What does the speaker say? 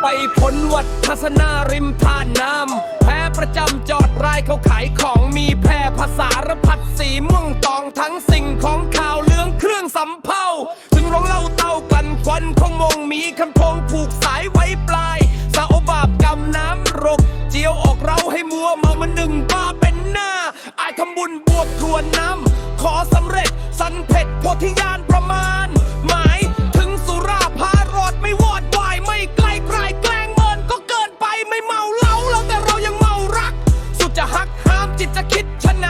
ไปพ้นวัดทัศนาริมท่านน้ำแพ้ประจำจอดรายเขาขายของมีแพร่ภาษารพัดสีม่วงตองทั้งสิ่งของข่าวเรื่องเครื่องสำเภาถึงร้องเล่าเต้ากันควันคงมงมีคำพงผูกสายไว้ปลายสาวบาปกรรมน้ำรก เจียวออกเราให้มัวเมามาหนึ่งบ้าเป็นหน้า อายทำบุญบวกทวนน้ำขอสำเร็จสันเผ็ดโพธิญาณประมาณ จิตจะคิดชะไหน